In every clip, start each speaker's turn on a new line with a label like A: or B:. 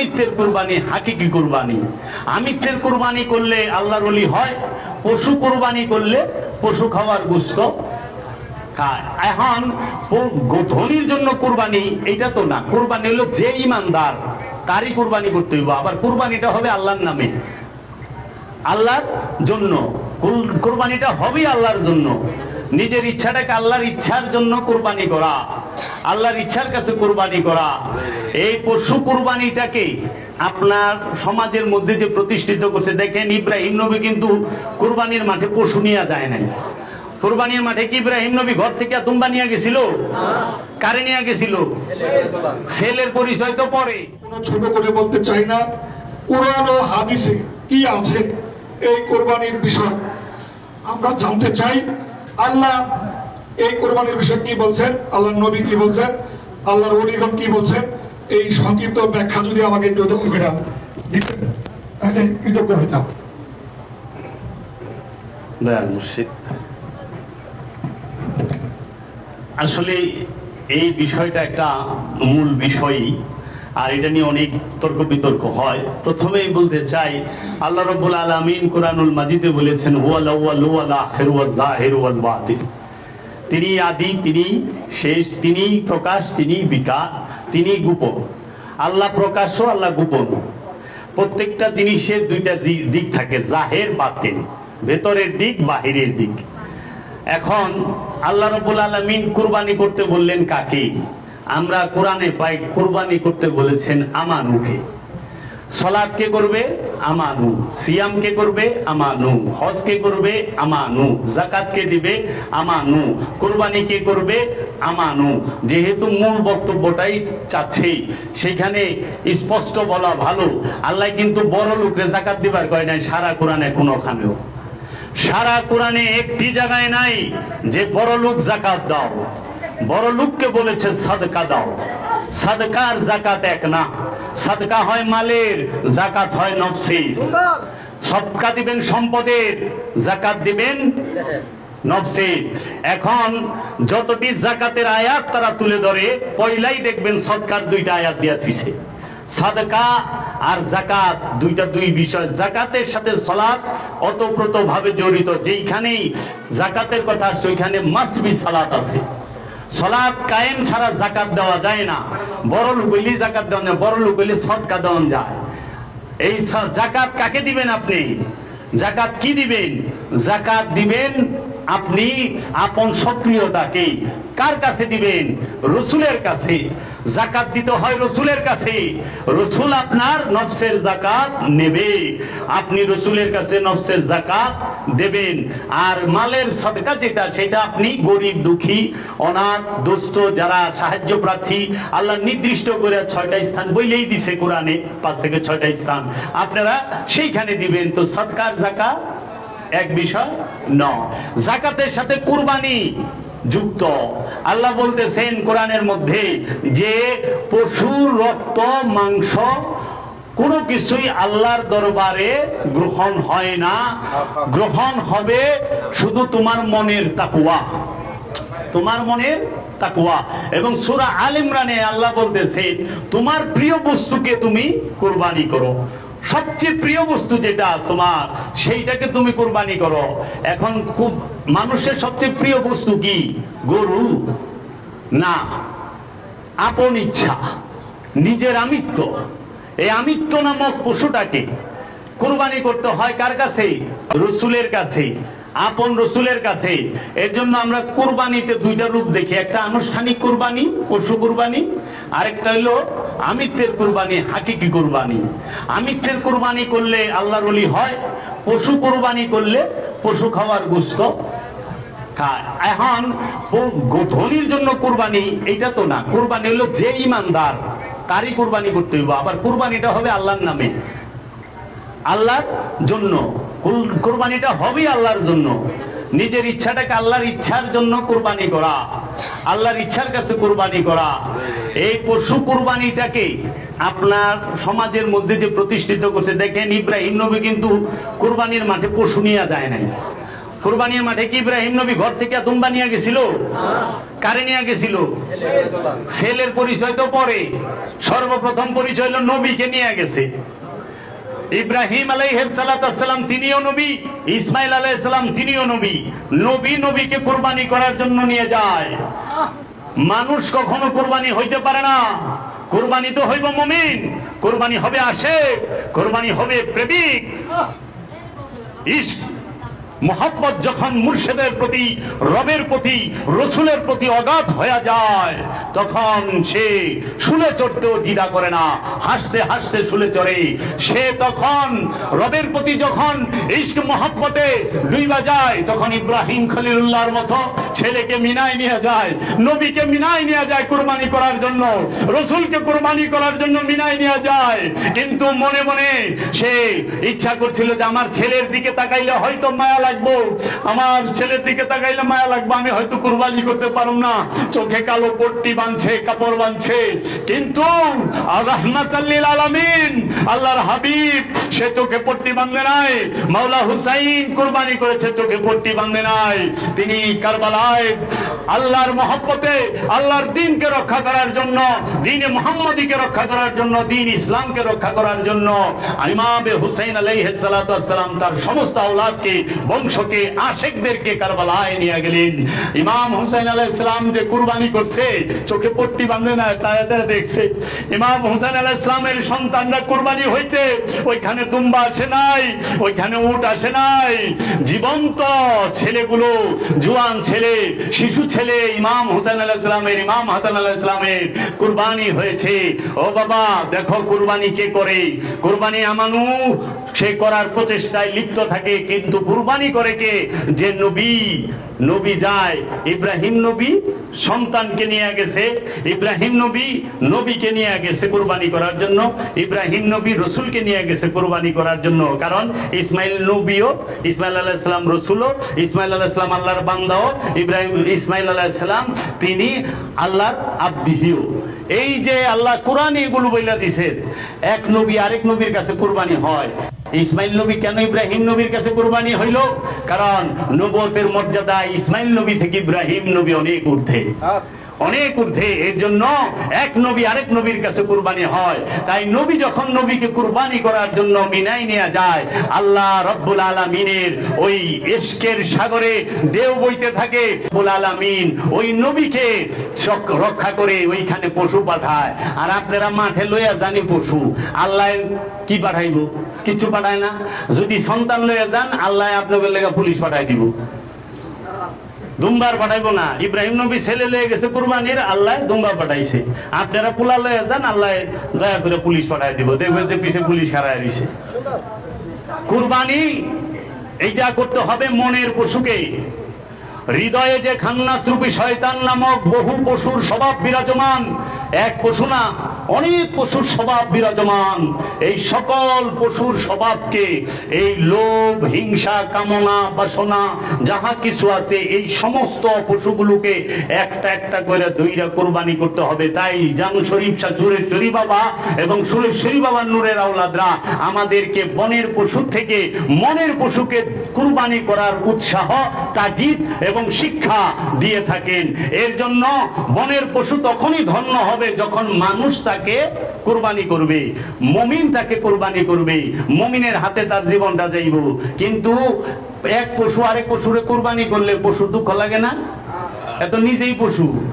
A: আমিত্বের কুরবানি, হাকিকি কুরবানি। আমিত্বের কুরবানি করলে আল্লাহর অলি হয়, পশু কুরবানি করলে পশু খাওয়ার গুস্ত এখন ধনির জন্য কুরবানি এটা তো না। কুরবানি হলো যে ইমানদার, তারই কুরবানি করতে হইব। আবার কুরবানিটা হবে আল্লাহর নামে। আল্লাহর জন্য। কুরবানিটা হবেই আল্লাহর জন্য। নিজের ইচ্ছাটাকে আল্লাহর ইচ্ছার জন্য কুরবানি করা। আল্লাহর ইচ্ছার কাছে কোরবানি করা। এই পশু কুরবানিটাকে আপনার সমাজের মধ্যে যে প্রতিষ্ঠিত করছে, দেখেন ইব্রাহিম নবী কিন্তু কুরবানির মাঠে পশু নিয়ে যায় নাই। কোরবানির মাঠে কি ইব্রাহিম নবী ঘর থেকে তুম্বা নিয়ে গেছিল? কারে নিয়ে গেছিল? ছেলের পরিচয় তো পরে।
B: ছোট করে বলতে চাই না। কোরআন ও হাদিসে কি আছে? এই কোরবানির বিষয় আমরা জানতে চাই। আল্লাহ এই কোরবানির বিষয়ে কি বলছেন? আল্লাহ নবী কি বলছেন? আল্লাহর অলিগণ কি বলছেন? এই সংক্ষিপ্ত ব্যাখ্যা যদি আমাকে একটু তাহলে কৃতজ্ঞ হইতাম
A: আসলে এই বিষয়টা একটা মূল বিষয়ই। আর এটা নিয়ে অনেক তর্ক বিতর্ক হয়। প্রথমেই বলতে চাই, আল্লাহ রব্বুল আলামিন কোরআনুল মাজিদে বলেছেন তিনি আদি, তিনি শেষ, তিনি প্রকাশ, তিনি বিকাশ, তিনি গোপন। আল্লাহ প্রকাশ আল্লাহ গোপন। প্রত্যেকটা জিনিসের দুইটা দিক থাকে, জাহের, বাতিন। ভেতরের দিক, বাহিরের দিক। এখন আল্লাহ রবুল আলমিন কুরবানি করতে বললেন কাকে? আমরা কোরআনে পাই কোরবানি করতে বলেছেন আমানুকে সলাদ কে করবে? আমানু। সিয়াম কে করবে? আমানু। হজ কে করবে? আমানু। জাকাত কে দিবে? আমানু। কুরবানি কে করবে? আমানু। যেহেতু মূল বক্তব্যটাই চাচ্ছেই, সেখানে স্পষ্ট বলা ভালো। আল্লাহ কিন্তু বড় লোকরে জাকাত দিবার কয় নাই, সারা কোরআনে কোনোখানেও সারা কোরআনে একটি জায়গায় নাই যে বড় লোক জাকাত দাও। বড় লোককে বলেছে, সাদকা দাও। সাদকার জাকাত এক না। সাদকা হয় মালের জাকাত হয় নফসি সদকা দিবেন সম্পদের জাকাত দিবেন নফসি এখন যতটি জাকাতের আয়াত তারা তুলে ধরে, পয়লাই দেখবেন সদকার দুইটা আয়াত দিয়া থুইছে। সাদকা আর জাকাত দুইটা দুই বিষয়। জাকাতের সাথে সলাৎ অতপ্রত ভাবে জড়িত। যেইখানেই জাকাতের কথা আসছে ওইখানে মাস্ট বি সালাত আছে। সলাৎ কায়েম ছাড়া জাকাত দেওয়া যায় না। বড় লোক হইলেই জাকাত দেওয়া যায়, বড় লোক হইলে সদকা দেওয়া যায়। এই জাকাত কাকে দিবেন আপনি? জাকাত কি দিবেন? জাকাত দিবেন আপনি আপন সক্রিয়তাকে কার কাছে দিবেন? রসুলের কাছে। জাকাত দিতে হয় রসুলের কাছে। রসুল আপনার নফসের জাকাত নেবে। আপনি রসুলের কাছে নফসের জাকাত দেবেন। আর মালের সদকা যেটা, সেটা আপনি গরিব, দুঃখী, অনাথ, দুস্থ, যারা সাহায্য প্রার্থী, আল্লাহ নির্দিষ্ট করে ছয়টা স্থান বইলেই দিছে কোরআনে, পাঁচ থেকে ছয়টা স্থান। আপনারা সেইখানে দিবেন। তো সৎকার জাকাত এক বিষয়, ন। জাকাতের সাথে কুরবানি যুক্ত। আল্লাহ বলতেছেন কোরআনের মধ্যে যে পশুর রক্ত, মাংস কোনো কিছুই আল্লাহর দরবারে গ্রহণ হয় না। গ্রহণ হবে শুধু তোমার মনের তাকুয়া তোমার মনের তাকুয়া এবং সুরা আল ইমরানে আল্লাহ বলতেছে, তোমার প্রিয় বস্তুকে তুমি কোরবানি করো। সবচেয়ে প্রিয় বস্তু যেটা তোমার, সেইটাকে তুমি কোরবানি করো। এখন খুব মানুষের সবচেয়ে প্রিয় বস্তু কি? গরু? না। আপন ইচ্ছা। নিজের আমিত্ব। এই আমিত্ব নামক পশুটাকে কোরবানি করতে হয় কার কাছে? রসুলের কাছে। আপন রসুলের কাছে। এর জন্য আমরা কুরবানিতে দুইটা রূপ দেখি। একটা আনুষ্ঠানিক কুরবানি, পশু কুরবানি, আরেকটা হলো আমিত্বের কুরবানি, হাকিকি কুরবানি। আমিত্বের কুরবানি করলে আল্লাহর অলি হয়, পশু কুরবানি করলে পশু খাওয়ার গুস্ত এখন ধনির জন্য কুরবানি এটা তো না। কুরবানি হলো যে ইমানদার, তারই কুরবানি করতে হইব। আবার কুরবানিটা হবে আল্লাহর নামে। আল্লাহর জন্য। কুরবানিটা হবেই আল্লাহর জন্য। নিজের ইচ্ছাটাকে আল্লাহর ইচ্ছার জন্য কুরবানি করা। আল্লাহর ইচ্ছার কাছে কুরবানি করা। এই পশু কুরবানিটাকে আপনার সমাজের মধ্যে যে প্রতিষ্ঠিত করছে, দেখেন ইব্রাহিম নবী কিন্তু কুরবানির মাঠে পশু নিয়ে যায় নাই। কুরবানির মাঠে কি ইব্রাহিম নবী ঘর থেকে দুম্বা নিয়ে গেছিল? কারে নিয়ে গেছিল? ছেলের পরিচয় তো পরে। সর্বপ্রথম পরিচয় হলো নবীকে নিয়ে গেছে। ইব্রাহিম আলাইহালাম তিনিও নবী, ইসমাইল আলাইসালাম তিনিও নবী। নবী নবীকে কোরবানি করার জন্য নিয়ে যায়। মানুষ কখনো কোরবানি হইতে পারে না। কোরবানি তো হইব মমিন, কোরবানি হবে আশেখ কোরবানি হবে প্রেমিক। ইস মোহাম্মত যখন মুর্শেদের প্রতি, রবের প্রতি, রসুলের প্রতি অগাধ হয়ে যায়, তখন সে শুলে চড়তেও দ্বিধা করে না, হাসতে হাসতে শুলে চড়ে। সে তখন, রবের প্রতি যখন ইস্ক মোহাম্মতে ডুইবা যায়, তখন ইব্রাহিম খলিলুল্লাহর মতো ছেলেকে মিনায় নিয়ে যায়, নবীকে মিনায় নিয়ে যায় কুরবানি করার জন্য, রসুলকে কুরবানি করার জন্য মিনায় নিয়ে যায়। কিন্তু মনে মনে সে ইচ্ছা করছিল যে আমার ছেলের দিকে তাকাইলে হয়তো মায়া লাগবো। আমার ছেলের দিকে তাকাইলে মায়া লাগবে, আমি হয়তো কুরবানি করতে পারব না। চোখে কালো পট্টি বাঁধছে, কাপড় বাঁধছে। কিন্তু আল্লাহর হাবিব, সে চোখে পট্টি বাঁধে নাই। মাওলা হুসাইন কুরবানি করেছে, চোখে পট্টি বাঁধে নাই। তিনি কারবালায় আল্লাহর মহব্বতে, আল্লাহর দিনকে রক্ষা করার জন্য, দিনে মোহাম্মদীকে রক্ষা করার জন্য, দিন ইসলামকে রক্ষা করার জন্য, ইমামে হুসাইন আলাইহিসসালাম তার সমস্ত আওলাদকে বংশকে, আশেকদেরকে কারবালায় নিয়ে গেলেন। ইমাম হুসাইন আলাইহিসসালাম যে কুরবানি করছে, চোখে পট্টি বাঁধে না, তারা তারা দেখছে। ইমাম হুসাইন আলাইহিসসালামের সন্তানরা কুরবানি হয়েছে, ওইখানে দুম্বা আসে নাই, ওইখানে উট আসে নাই। জীবন্ত ছেলেগুলো, জুয়ান ছেলে, শিশু ছেলে ইমাম হুসেন আলাহ ইসলামের ইমাম হাসান আলাহ ইসলামের কুরবানি হয়েছে। ও বাবা, দেখো কুরবানি কে করে? কুরবানি আমানু, সে করার প্রচেষ্টায় লিপ্ত থাকে, কিন্তু কুরবানি করে কে? যে নবী নবী যায়, ইব্রাহিম নবী সন্তানকে নিয়ে গেছে, ইব্রাহিম নবী নবীকে নিয়ে গেছে কুরবানি করার জন্য, ইব্রাহিম নবী রসুলকে নিয়ে গেছে কুরবানি করার জন্য। কারণ ইসমাইল নবীও, ইসমাইল আলাহ ইসলাম রসুলও, ইসমাইল আলাহ ইসলাম আল্লাহর বান্দাও, ইব্রাহিম, ইসমাইল আলাহ ইসলাম তিনি আল্লাহর আব্দিহিও। এই যে আল্লাহ কোরআন এগুলো বইলা দিছেন এক নবী আরেক নবীর কাছে কোরবানি হয়। ইসমাইল নবী কেন ইব্রাহিম নবীর কাছে কুরবানি হইল? কারণ নবতের মর্যাদা ইসমাইল নবী থেকে ইব্রাহিম নবী অনেক ঊর্ধ্বে। অনেক ঊর্ধ্বে। এর জন্য এক নবী আরেক নবীর কাছে কুরবানি হয়। তাই নবী যখন নবীকে কুরবানি করার জন্য মিনাই নেওয়া যায়, আল্লাহ রব্বুল আলমিনের ওই এশকের সাগরে দেও বইতে থাকে, রব্বুল আলমিন ওই নবীকে রক্ষা করে ওইখানে পশু পাঠায়। আর আপনারা মাঠে লইয়া জানি পশু। আল্লাহ কি পাঠাইব? কিছু পাঠায় না। যদি সন্তান লইয়া যান, আল্লাহ আপনাদের লেগে পুলিশ পাঠাই দিব। দুম্বার পাঠাইবো না। ইব্রাহিম নবী ছেলে লয়ে গেছে কুরবানির, আল্লাহ দুম্বা পাঠাইছে। আপনারা পোলা লয়ে যান, আল্লাহ দয়া করে পুলিশ পাঠাই দিব। দেখবেন যে পিছে পুলিশ খারায় দিছে। কুরবানি, এইটা করতে হবে মনের পশুকে। হৃদয়ে যে খান্নাসরূপী শয়তান নামক বহু পশুর স্বভাব বিরাজমান। এক পশু না অনেক পশুর স্বভাব বিরাজমান। এই সকল পশুর স্বভাবকে, এই লোভ, হিংসা, কামনা, বাসনা, যাহা কিছু আছে, এই সমস্ত পশুগুলোকে একটা একটা করে দুইরা কোরবানি করতে হবে। তাই জানু শরীফ শাহ সুরেশ্বরী বাবা এবং সুরেশ্বরী বাবার নূরের আওলাদরা আমাদেরকে বনের পশু থেকে মনের পশুকে কুরবানি করার উৎসাহ, তাগিদ এবং শিক্ষা দিয়ে থাকেন। এর জন্য বনের পশু তখনই ধন্য হবে যখন মানুষ তাকে কুরবানি করবে। মমিন তাকে কোরবানি করবে। মমিনের হাতে তার জীবনটা যাইব। কিন্তু এক পশু আরেক পশুরে কোরবানি করলে পশু দুঃখ লাগে না? এত নিজেই পশু।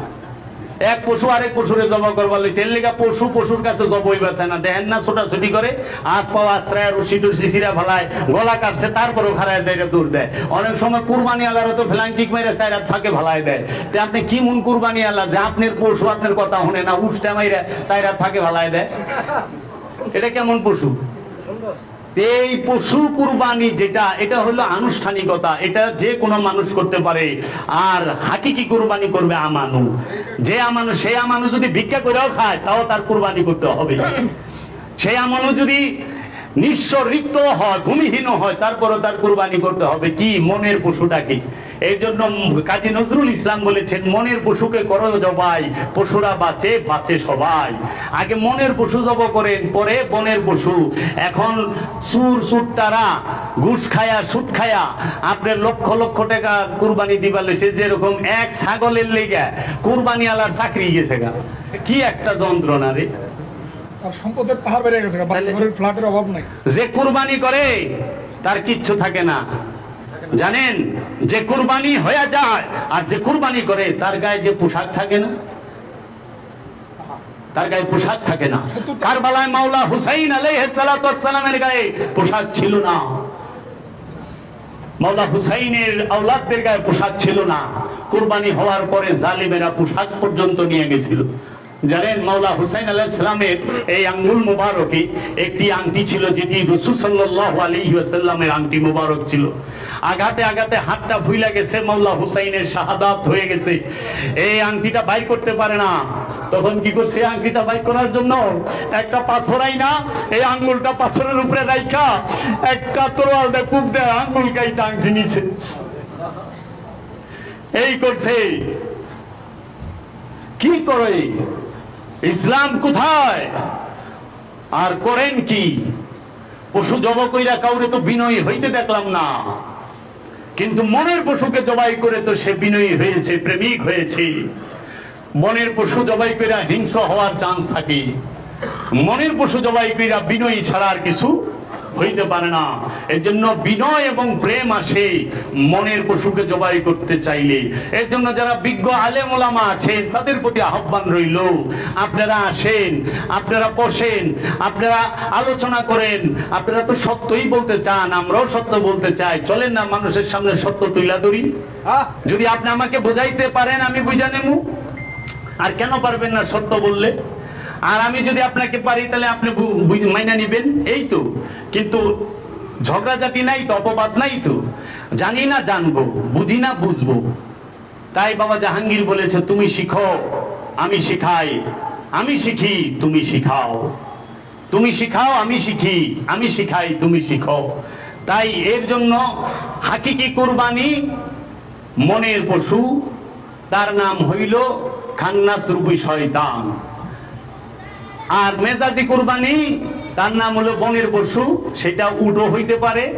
A: এক পশু আরেক পশুরে জবা করবার লইছে। এর লেগা পশু পশুর কাছে জবই বেছে না। দেখেন না ছোটাছুটি করে, হাত পাও আশ্রয় রশি টুসি সিরা ফেলায়, গলা কাটছে, তারপরেও খারায় দেয় দূর দেয়। অনেক সময় কুরবানি আলার তো ফ্ল্যাং কিক মেরে সাইরাত ফাঁকে ফেলায় দেয়। তে আপনি কি মন কুরবানি আল্লাহ? যে আপনার পশু আপনার কথা শুনে না, উষ্টা মাইরা সাইরাত ফাঁকে ফেলায় দেয়। এটা কেমন পশু? এই পশু কুরবানি যেটা, এটা হলো আনুষ্ঠানিকতা, এটা যে কোনো মানুষ করতে পারে। আর হাকিকি কুরবানি করবে আমানু? যে আমানু সে আমানু যদি ভিক্ষা করেও খায়, তাও তার কুরবানি করতে হবে। সে আমানু যদি নিঃস্ব রিক্ত হয়, ভূমিহীন হয়, তারপরও তার কুরবানি করতে হবে। কি? মনের পশুটাকে। এই জন্য কাজী নজরুল ইসলাম বলেছেন মনের পশুকে করো জবাই পশুরা বাঁচে বাঁচে সবাই। আগে মনের পশু জব করেন পরে বনের পশু। এখন সুর সুরটারা ঘুষ খায়া সুদ খায়া আপনার লক্ষ লক্ষ টাকা কুরবানি দিবার লেছে যেরকম এক ছাগলের লেগে কুরবানি আলার চাকরি গেছে গা। কি একটা যন্ত্রণা রে।
B: আর সম্পদের পাহাড় বেড়ে গেছে ঘরের ফ্ল্যাটের অভাব নাই।
A: যে কুরবানি করে তার কিচ্ছু থাকে না। জানেন? যে কুরবানি হয়ে যায় আর যে কুরবানি করে, তার গায়ে যে পোশাক থাকে না? তার গায়ে পোশাক থাকে না। কারবালায় মাওলা হুসাইন আলাইহিসসালামের গায়ে পোশাক ছিল না। মাওলা হুসাইনের আওলাদদের গায়ে পোশাক ছিল না। কুরবানি হওয়ার পরে জালিমেরা পোশাক পর্যন্ত নিয়ে গেছিল। জানেন মাওলা হুসাইন আলাহ সালামের এই আঙ্গুল মুবারকে, একটি আংটি ছিল যেটি রসুল সাল্লাহ আলাইহি আংটি মুবারক ছিল। আঘাতে আঘাতে হাতটা ভুইলা গেছে, মাওলা হুসাইনের শাহাদাত হয়ে গেছে। এই আংটিটা বাই করতে পারে না। তখন কি করছে? আংটিটা বাই করার জন্য একটা পাথরাই না এই আঙ্গুলটা পাথরের উপরে রাইখা, একটা তরোয়াল দিয়ে কূপ দেয় আঙ্গুল গাইটা আংটি নিছে। এই করছে। কি করে ইসলাম কোথায়? আর করেন কি? পশু জব কইরা কাউরে তো বিনয়ী হইতে দেখলাম না। কিন্তু মনের পশুকে জবাই করে তো সে বিনয়ী হয়েছে, প্রেমিক হয়েছে। মনের পশু জবাই কইরা হিংস হওয়ার চান্স থাকে। মনের পশু জবাই কইরা বিনয়ী ছাড়া আর কিছু হইতে পারে না। এর জন্য বিনয় এবং প্রেম আসে মনের পশুকে জবাই করতে চাইলে। এর জন্য যারা বিজ্ঞ আলেম ওলামা আছেন তাদের প্রতি আহ্বান রইল আপনারা আসেন আপনারা বসেন আপনারা আলোচনা করেন। আপনারা তো সত্যই বলতে চান আমরাও সত্য বলতে চাই। চলেন না মানুষের সামনে সত্য তুইলা ধরি। যদি আপনি আমাকে বোঝাইতে পারেন আমি বুঝা নেব আর কেন পারবেন না সত্য বললে? আর আমি যদি আপনাকে পারি, তাহলে আপনি মাইনা নিবেন। এই তো। কিন্তু ঝগড়াঝাটি নাই তো, অপবাদ নাই তো। জানি না জানব, বুঝি না বুঝব। তাই বাবা জাহাঙ্গীর বলেছে, তুমি শিখো, আমি শিখাই। আমি শিখি, তুমি শিখাও। তুমি শিখাও, আমি শিখি। আমি শিখাই, তুমি শিখো। তাই এর জন্য হাকিকি কুরবানি মনের পশু, তার নাম হইল খান্নাস রূপী শয়তান। আর মেজাজি কুরবানি, তার নাম হলো বনের পশু, সেটা উটো হইতে পারে,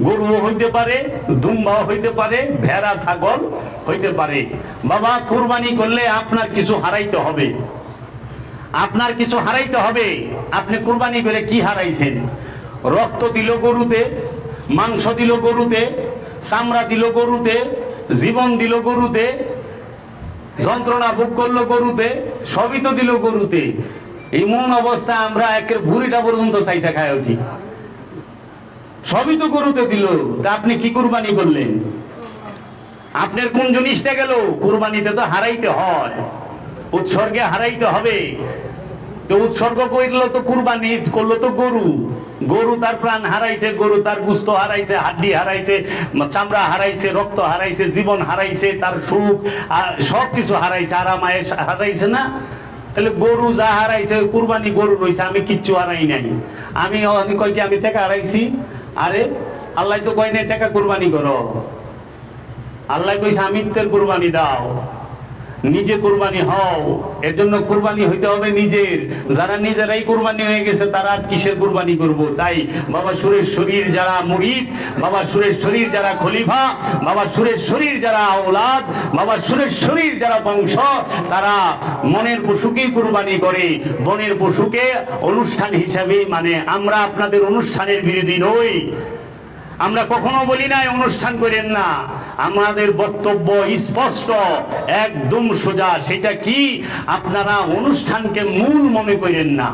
A: গরুও হইতে পারে, দুম্বাও হইতে পারে, ভেড়া, ছাগল হইতে পারে। বাবা, কুরবানি করলে আপনার কিছু হারাইতে হবে। আপনার কিছু হারাইতে হবে। আপনি কুরবানি করে কি হারাইছেন? রক্ত দিল গরুতে, মাংস দিল গরুতে, চামড়া দিল গরুতে, জীবন দিল গরুতে, যন্ত্রণা ভোগ করল গরুতে, সবই তো দিল গরুতে। এমন অবস্থা আমরা একের ভুড়িটা পর্যন্ত চাইতে খায় উঠি। সবই তো গরুতে দিল, তা আপনি কি কুরবানি করলেন? আপনার কোন জিনিসটা গেল? কুরবানিতে তো হারাইতে হয়, উৎসর্গে হারাইতে হবে। তো উৎসর্গ করল তো কুরবানি, করল তো গরু। গরু তার প্রাণ হারাইছে, গরু তার গুস্ত হারাইছে, হাড্ডি হারাইছে, চামড়া হারাইছে, রক্ত হারাইছে, জীবন হারাইছে, তার সুখ সব কিছু হারাইছে আরামায় হারাইছে না। তাহলে গরু যা হারাইছে, কুরবানি গরু রয়েছে আমি কিচ্ছু হারাই নাই। আমি আমি কই কি, আমি টাকা হারাইছি? আরে, আল্লাহ তো কয় নাই, টাকা কুরবানি করো। আল্লাহ কইছে আমিত্বের কুরবানি দাও। নিজে কুরবানি হও। এর জন্য কুরবানি হইতে হবে নিজের। যারা নিজেরাই কুরবানি হয়ে গেছে, তারা আর কিসের কুরবানি করব? তাই বাবা সুরেশ শরীর যারা মুরিদ, বাবা সুরেশ শরীর যারা খলিফা, বাবা সুরেশ শরীর যারা আওলাদ, বাবা সুরেশ শরীর যারা বংশ, তারা মনের পশুকেই কুরবানি করে। বনের পশুকে অনুষ্ঠান হিসাবে মানে আমরা আপনাদের অনুষ্ঠানের বিরোধী নই। আমরা কখনো বলি নাই অনুষ্ঠান করেন না। আমাদের বক্তব্য স্পষ্ট, একদম সোজা। সেটা কি? আপনারা অনুষ্ঠানকে মূল মনে করেন না।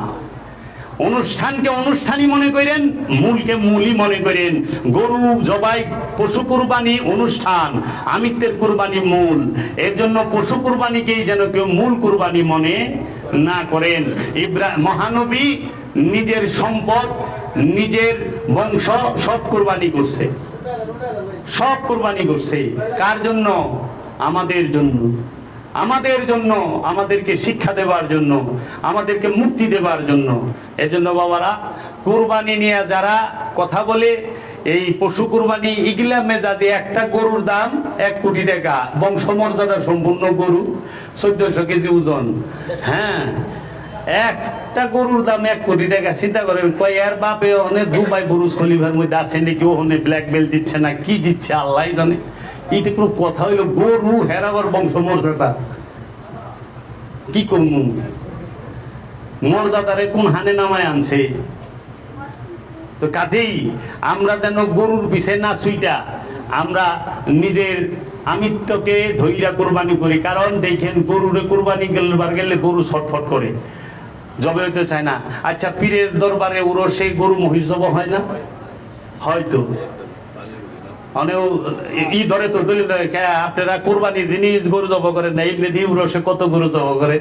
A: অনুষ্ঠানকে অনুষ্ঠানই মনে করেন, মূলকে মূলই মনে করেন। গরু, জবাই, পশু কুরবানি অনুষ্ঠান, আমিত্বের কুরবানি মূল। এর জন্য পশু কুরবানিকেই যেন কেউ মূল কুরবানি মনে না করেন। ইব্রা, মহানবী নিজের সম্পদ নিজের বংশ সব কোরবানি করছে। সব কোরবানি করছে। কার জন্য? আমাদের জন্য। আমাদের জন্য, আমাদেরকে শিক্ষা দেওয়ার জন্য, আমাদেরকে মুক্তি দেওয়ার জন্য। এজন্য বাবারা, কোরবানি নিয়ে যারা কথা বলে, এই পশু কুরবানি ইগলা মেজাজে একটা গরুর দাম এক কোটি টাকা। বংশমর্যাদা সম্পূর্ণ গরু, চোদ্দশো কেজি ওজন। হ্যাঁ একটা গরুর দাম এক কোটি টাকা, চিন্তা করেন, কয়, এর বাপে ওখানে দুবাই বুরুজ খলিফার মধ্যে আছে নাকি? ওখানে ব্ল্যাক বেল্ট দিচ্ছে না, কি দিচ্ছে? আল্লাহ জানে। এইটা কোনো কথা হইল, গরু হেরাবার বংশমর্যাদা। কি করব? মর্যাদারে কোন হানে নামায় আনছে? তো কাজেই আমরা যেন গরুর পিছে না সুইটা আমরা নিজের আমিত্বকে ধৈর্য কোরবানি করি। কারণ দেখেন, গরুরে কোরবানি গেলবার গেলে গরু ছটফট করে। জবে হইতে চায় না। আচ্ছা পীরের দরবারে উড়ো সেই গরু মহিষ জব হয় না? হয়তো। অনেও ই ধরে তো দলিল আপনারা কোরবানি জিনিস গরু জব করেন না এমনি দিয়ে উরসে কত গরু জব করে?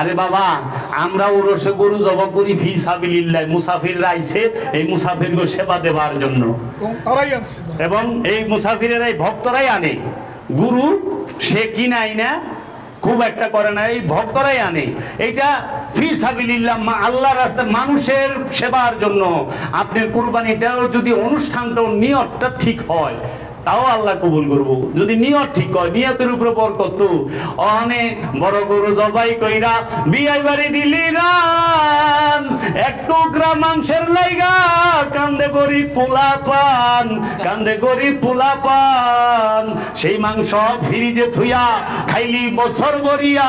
A: আরে বাবা আমরা উরসে গরু জব করি ফি সাবিলিল্লাহ মুসাফির আইছে এই মুসাফির সেবা দেবার জন্য।
B: এবং
A: এবং এই মুসাফিরের এই ভক্তরাই আনে। গুরু সে কিনাই না খুব একটা করে না, এই ভক্তরাই আনে। এইটা ফি সাবিলিল্লাহ আল্লাহ রাস্তায় মানুষের সেবার জন্য। আপনার কোরবানিটাও যদি অনুষ্ঠানটা, নিয়তটা ঠিক হয় তাও আল্লাহ কবুল করব। যদি নিয়ত ঠিক হয়, নিয়তের উপরে বরকত অনেক বড় গরু জবাই কইরা, বিয়াই বাড়ি দিলি রান এক টুকরা মাংসের লাইগা, কান্দে গরিব পোলা পান, কান্দে গরিব পোলা পান। সেই মাংস ফ্রিজে থুইয়া খাইলি বছর বরিয়া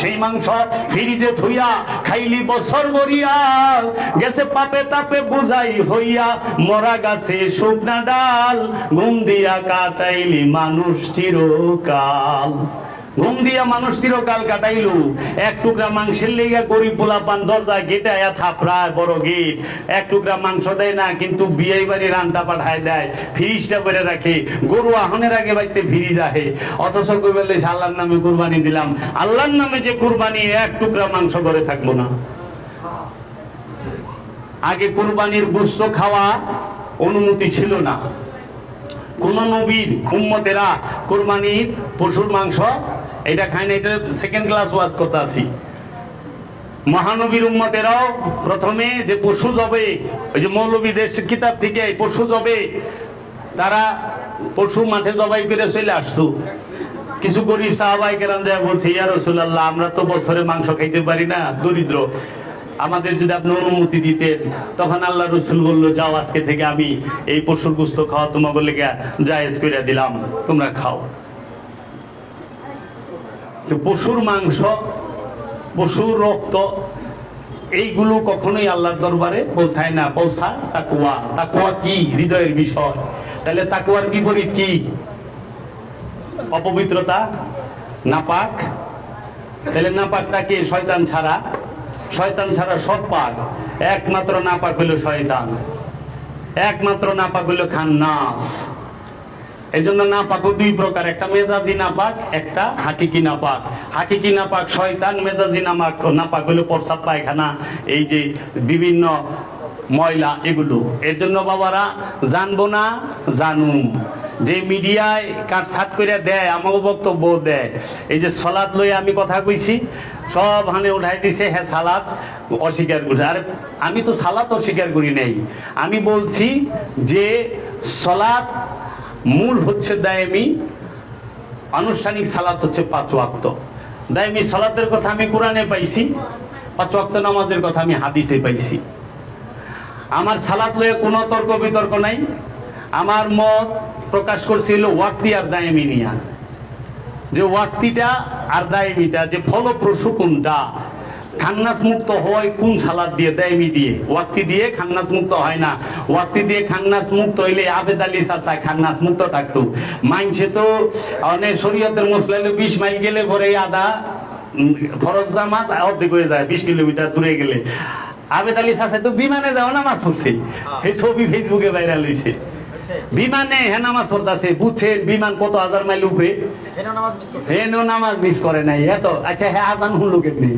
A: সেই মাংস ফ্রিজে থুইয়া খাইলি বছর বরিয়া গেছে পাপে তাপে বুঝাই হইয়া, মরা গাছে শুকনা ডাল, ঘুম দিয়া কাটাইলি মানুষ চিরকাল। ঘুম দিয়া মানুষ চিরকাল কাটাইলু। এক টুকরা মাংসের লেগে গরিব পোলা পান দরজা আয়া থাপড়ায় বড় গেট। এক টুকরা মাংস দেয় না, কিন্তু বিয়ে বাড়ি রান্না পাঠায় দেয়। ফ্রিজটা করে রাখে। গরু আহনের আগে বাড়িতে ফিরি যায় অথচ কই বললে আল্লাহর নামে কুরবানি দিলাম। আল্লাহর নামে যে কুরবানি, এক টুকরা মাংস করে থাকব না। আগে কুরবানির গোস্ত খাওয়া অনুমতি ছিল না। কোন নবীর উম্মতেরা কোরবানির পশুর মাংস এটা খায় না, এটা সেকেন্ড ক্লাস ওয়াজ করতে আসি মহানবীর উম্মতেরাও প্রথমে যে পশু জবে, ওই যে মৌলবীদের কিতাব থেকে পশু জবে, তারা পশু মাঠে জবাই করে চলে আসতো। কিছু গরিব সাহাবাই কেরাম দেয়া বলছে, ইয়া রসুল্লাহ আমরা তো বছরে মাংস খাইতে পারি না, দরিদ্র। আমাদের যদি আপনি অনুমতি দিতেন, তখন আল্লাহ রসুল বলল, যাও, আজকে থেকে আমি এই পশুর গুস্ত খাওয়া তোমাকে লেগে জায়েজ করে দিলাম। তোমরা খাও। তো পশুর মাংস, পশুর রক্ত, এইগুলো কখনোই আল্লাহর দরবারে পৌঁছায় না। পৌঁছা তাকুয়া তাকুয়া কি? হৃদয়ের বিষয়। তাহলে তাকুয়ার বিপরীত কি? অপবিত্রতা? নাপাক? তাহলে নাপাকটা কি? শয়তান ছাড়া। শয়তান ছাড়া সব পাক। একমাত্র নাপাক হইল শয়তান। একমাত্র না নাপাক হইল খান্নাস। এই জন্য নাপাকও দুই প্রকার, একটা মেজাজি নাপাক, একটা হাকিকি নাপাক। হাকিকি নাপাক শয়তান, মেজাজি নামাক, নাপাক হলো প্রসাব পায়খানা, এই যে বিভিন্ন ময়লা এগুলো। এর জন্য বাবারা, জানব না, জানুম। যে মিডিয়ায় কাটছাট করে দেয় আমাকে বক্তব্য দেয়। এই যে সলাদ লই আমি কথা কইছি, সব হানে উঠাই দিছে হ্যাঁ সালাদ অস্বীকার করছে আর, আমি তো সালাদ অস্বীকার করি নাই। আমি বলছি যে সলাদ মূল হচ্ছে দায়মি, আনুষ্ঠানিক সালাত হচ্ছে পাঁচ ওয়াক্ত। দায়মি কথা আমি কোরআনে পাইছি, পাঁচ ওয়াক্ত নামাজের কথা আমি হাদিসে পাইছি। আমার সালাত লয়ে কোনো তর্ক বিতর্ক নাই। আমার মত প্রকাশ করছিল ওয়াক্তি আর দায়মি নিয়া। যে ওয়াক্তিটা আর দায়মিটা যে ফলপ্রসূ কোনটা? খান্নাস মুক্ত হয় কোন সালাদ দিয়ে? দায়মি দিয়ে। ওয়াক্তি দিয়ে খান্নাস মুক্ত হয় না। ওয়াক্তি দিয়ে খান্নাস মুক্ত হইলে আবেদ আলী চাচা খান্নাস মুক্ত থাকতো। মাইনছে তো অনেক শরীয়তের মশলাইলে বিশ মাইল গেলে পরে আদা ফরজ জামাত অর্ধেক হয়ে যায় বিশ কিলোমিটার দূরে গেলে। আবেদ আলী চাচা তো বিমানে যাও নামাজ পড়ছে। এই ছবি ফেসবুকে ভাইরাল হয়েছে বিমানে হ্যাঁ নামাজ পড়তেছে বুঝছেন? বিমান কত হাজার মাইল উপরে? হেনো নামাজ মিস করে নাই এত আচ্ছা হ্যাঁ আজান কেমনি?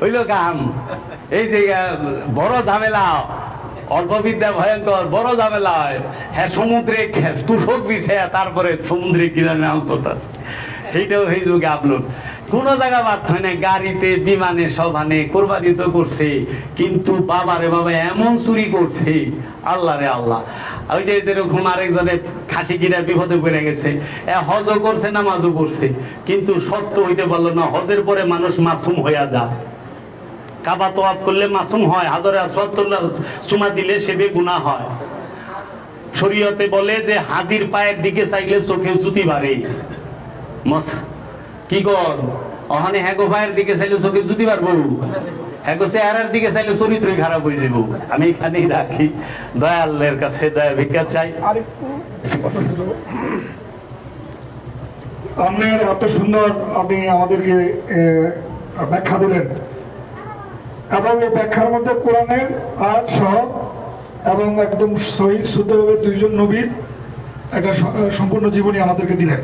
A: হইল কাম এই যে বড় ঝামেলা অল্প বিদ্যা ভয়ঙ্কর বড় ঝামেলা হয়। হ্যাঁ সমুদ্রে তুষক বিছে তারপরে সমুদ্রে কিনারে নাম করতেছে এইটাও ফেসবুকে আপলোড কোন জায়গা বাদ হয় না গাড়িতে, বিমানে, সভানে, কোরবানি তো করছে, কিন্তু বাবারে বাবা এমন চুরি করছে আল্লাহ রে আল্লাহ। ওই যে যেরকম আরেকজনে খাসি কিনা বিপদে পড়ে গেছে। হজও করছে, নামাজও করছে কিন্তু সত্য হইতে পারল না, হজের পরে মানুষ মাসুম হইয়া যায়। কাবা তোয়াব করলে মাসুম হয়, হাজারে আসওয়াতুল্লাহ চুমা দিলে সে বেগুনা হয়। শরীয়তে বলে যে হাতির পায়ের দিকে চাইলে চোখে জুতি বাড়ে। মস কি কর? অহানে হ্যাগো পায়ের দিকে চাইলে চোখে জুতি পারব হ্যাগো চেহারার দিকে চাইলে চরিত্রই খারাপ হয়ে যাব আমি এখানেই রাখি। দয়ালের কাছে দয়া ভিক্ষা চাই।
B: আপনার এত সুন্দর আপনি আমাদেরকে ব্যাখ্যা দিলেন। এবং এই ব্যাখ্যার মধ্যে কোরআনের আয়াত সহ এবং একদম শহীদ শুদ্ধভাবে দুইজন নবীর একটা সম্পূর্ণ জীবনী আমাদেরকে দিলেন।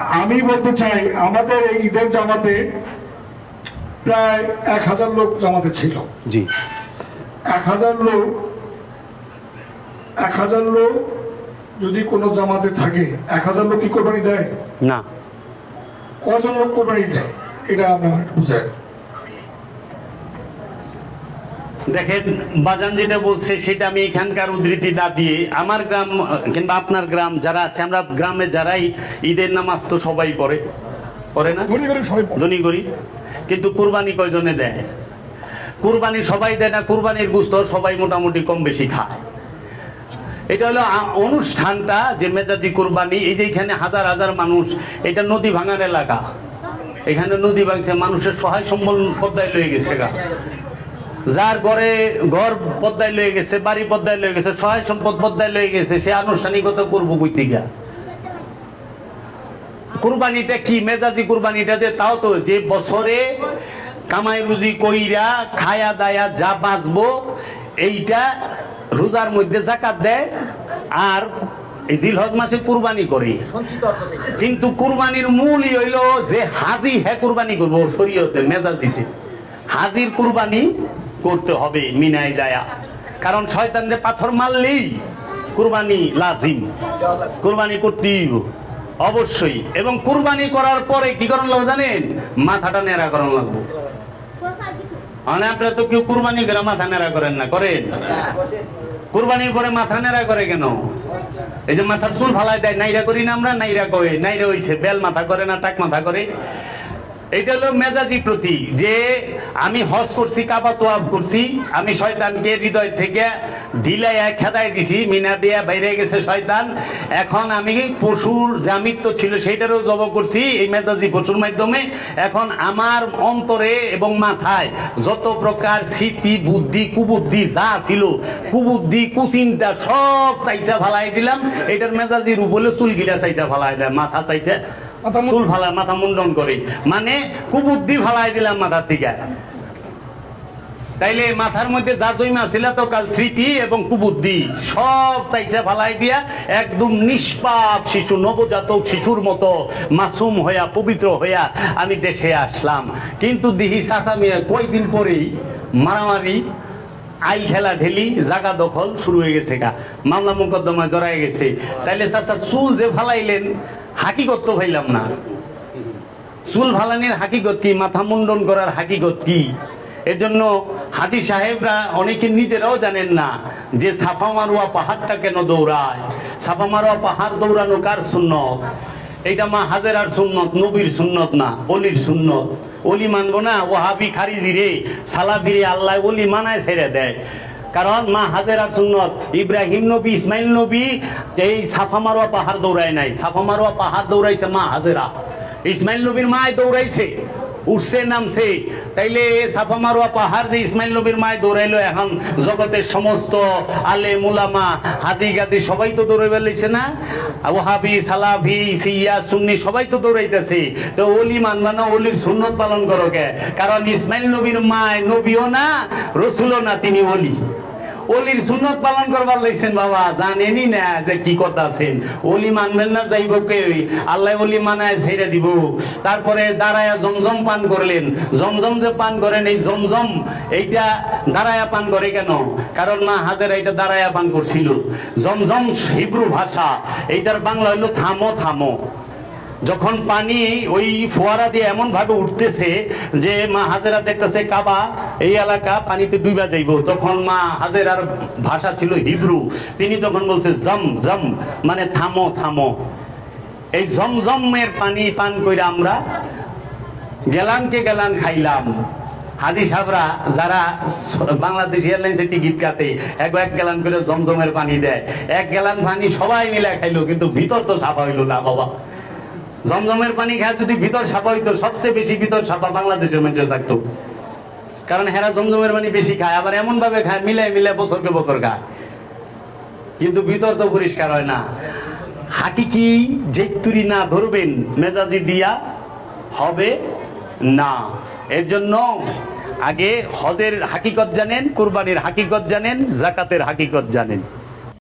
B: আমি বলতে চাই আমাদের এই ঈদের জামাতে প্রায় এক হাজার লোক জামাতে ছিল।
A: জি।
B: এক হাজার লোক এক হাজার লোক যদি কোনো জামাতে থাকে এক হাজার লোক কি কোরবানি দেয়?
A: না।
B: কজন লোক কোরবানি দেয়? এটা আমার বুঝাই
A: দেখেন বাজান যেটা বলছে সেটা আমি এখানকার উদ্ধৃতি না দিয়ে আমার গ্রাম কিংবা আপনার গ্রাম যারা আছে আমরা গ্রামে যারাই ঈদের নামাজ তো সবাই পড়ে। পড়ে না?
B: ধনী করে সবাই
A: ধনী করি কিন্তু কুরবানি কয়জনে দেয়? কুরবানি সবাই দেয় না কুরবানির গুস্ত সবাই মোটামুটি কম বেশি খায়। এটা হলো অনুষ্ঠানটা যে মেজাজি কুরবানি এই যে এখানে হাজার হাজার মানুষ এটা নদী ভাঙার এলাকা। এখানে নদী ভাঙছে মানুষের সহায় সম্বল পদ্মায় লয়ে গেছে গা। যার ঘরে ঘর পদ্মায় লয়ে গেছে বাড়ি পদ্মায় লয়ে গেছে সহায় সম্পদ পদ্মায় লয়ে গেছে সে আনুষ্ঠানিকতা করব গা কুরবানিটা কি? মেজাজি কুরবানিটা যে তাও তো যে বছরে কামাই রুজি কইরা খায়া দায়া যা বাঁচবো এইটা রোজার মধ্যে জাকাত দেয় আর জিলহজ মাসে কুরবানি করে। কিন্তু কুরবানির মূলই হইল যে হাজি হ্যাঁ কুরবানি করব শরীয়তে মেজাজিতে। হাজির কুরবানি করতে হবে, মিনায় যায়া। কারণ শয়তানরে পাথর মারলেই কুরবানি লাজিম। কুরবানি করতেই অবশ্যই। এবং কুরবানি করার পরে কি করার লাগবে জানেন? মাথাটা নেড়া করার লাগবে। মানে আপনারা তো কেউ কুরবানি করে মাথা নেড়া করেন না, করেন? কুরবানির পরে মাথা নেড়া করে কেন? এই যে মাথার চুল ফালাই দেয়, নাইরা করি না আমরা, নাইরা কয়ে, নাইরা হইছে, বেল মাথা করে না, টাক মাথা করে। এটা হলো মেজাজি প্রতীক যে আমি হজ করছি, কাবা তোয়াব করছি, আমি শয়তানকে হৃদয় থেকে ঢিলাইয়া, খেদাই দিছি, মিনা দিয়া বাইরে গেছে শয়তান। এখন আমি পশুর জামিত্ব ছিল সেইটারও জব করছি এই মেজাজি পশুর মাধ্যমে। এখন আমার অন্তরে এবং মাথায় যত প্রকার স্মৃতি, বুদ্ধি, কুবুদ্ধি যা ছিল, কুবুদ্ধি, কুচিন্তা সব চাইছা ফালাই দিলাম। এটার মেজাজি রূপ হলে চুল গিলা চাইছা ফালাই দেয় মাথা চাইছে চুল ফালা মাথা মুন্ডন করে। মানে কুবুদ্ধি ফালাই দিলাম মাথার দিকে। তাইলে মাথার মধ্যে যা জৈমা ছিল তো কাল স্মৃতি এবং কুবুদ্ধি সব চাইছে ফালাই দিয়া একদম নিষ্পাপ শিশু, নবজাতক শিশুর মতো মাসুম হইয়া, পবিত্র হইয়া আমি দেশে আসলাম। কিন্তু দিহি চাচা মিয়া কয়দিন পরেই মারামারি আই খেলা ঢেলি, জাগা দখল শুরু হয়ে গেছে গা। মামলা মোকদ্দমায় জড়াই গেছে। তাইলে চাচা, চুল যে ফালাইলেন, হাকিকত তো ভাইলাম না। চুল ফালানির হাকিগত কি? মাথা মুন্ডন করার হাকিগত কি? এজন্য হাজি সাহেবরা অনেকে নিজেরাও জানেন না যে ছাপা মারুয়া পাহাড়টা কেন দৌড়ায়? ছাপা মারুয়া পাহাড় দৌড়ানো কার সুন্নত? এইটা মা হাজেরার সুন্নত, নবীর সুন্নত না অলির সুন্নত। অলি মানবো না ও হাবি খারিজি রে। সালাবি রে আল্লাহ অলি মানায় ছেড়ে দেয়। কারণ মা হাজেরার সুন্নত, ইব্রাহিম নবী, ইসমাইল নবী, এই সাফা মারোয়া পাহাড় দৌড়ায় নাই। সাফা মারোয়া পাহাড় দৌড়াইছে মা হাজেরা। ইসমাইল নবীর মায় দৌড়াইছে। উঠছে নামছে। তাইলে সাফা মারোয়া পাহাড় যে ইসমাইল নবীর মায় দৌড়াইলো এখন, জগতের সমস্ত আলে মুলামা হাতি গাদি সবাই তো দৌড়ে বেলাইছে না? ওহাবি, সালাফি, সিয়া, সুন্নি সবাই তো দৌড়াইতেছে। তো অলি মানবা না অলির সুন্নত পালন করো কারণ ইসমাইল নবীর মায় নবীও না, রসুলও না, তিনি অলি অলির সুন্নত পালন করবার লাইছেন বাবা জানেনই না যে কি কথা আছেন অলি মানবেন না যাইব কে আল্লাহ অলি মানায় ছেড়ে দিব। তারপরে দাঁড়ায়া জমজম পান করলেন। জমজম যে পান করেন, এই জমজম, এইটা দাঁড়ায়া পান করে কেন? কারণ মা হাতের এইটা দাঁড়ায়া পান করছিল। জমজম হিব্রু ভাষা, এইটার বাংলা হইল থামো থামো। যখন পানি ওই ফোয়ারা দিয়ে এমন ভাবে উঠতেছে যে মা হাজেরা দেখতেছে কাবা, এই এলাকা পানিতে ডুবা যাইব। তখন মা হাজেরার ভাষা ছিল হিব্রু। তিনি তখন বলছে, জম জম মানে থামো থামো। এই জমজমের পানি পান করে আমরা গেলানকে গেলান খাইলাম। হাজি সাহরা যারা বাংলাদেশ এয়ারলাইন্সের টিকিট কাটে, এক এক গ্যালান করে জমজমের পানি দেয়। এক গ্যালান পানি সবাই মিলে খাইলো, কিন্তু ভিতর তো সাফা হইল না, বাবা। জমজমের পানি খায় যদি ভিতর সাফা হইতো, সবচেয়ে বেশি ভিতর সাফা বাংলাদেশের মধ্যে থাকতো। কারণ হেরা জমজমের পানি বেশি খায়, আবার এমন ভাবে খায় মিলে মিলে বছরকে বছর খায়। কিন্তু ভিতর তো পরিষ্কার হয় না। হাকি হাকিকি জেতুরি না ধরবেন, মেজাজি দিয়া হবে না। এর জন্য আগে হজের হাকিকত জানেন, কুরবানির হাকিকত জানেন, জাকাতের হাকিকত জানেন।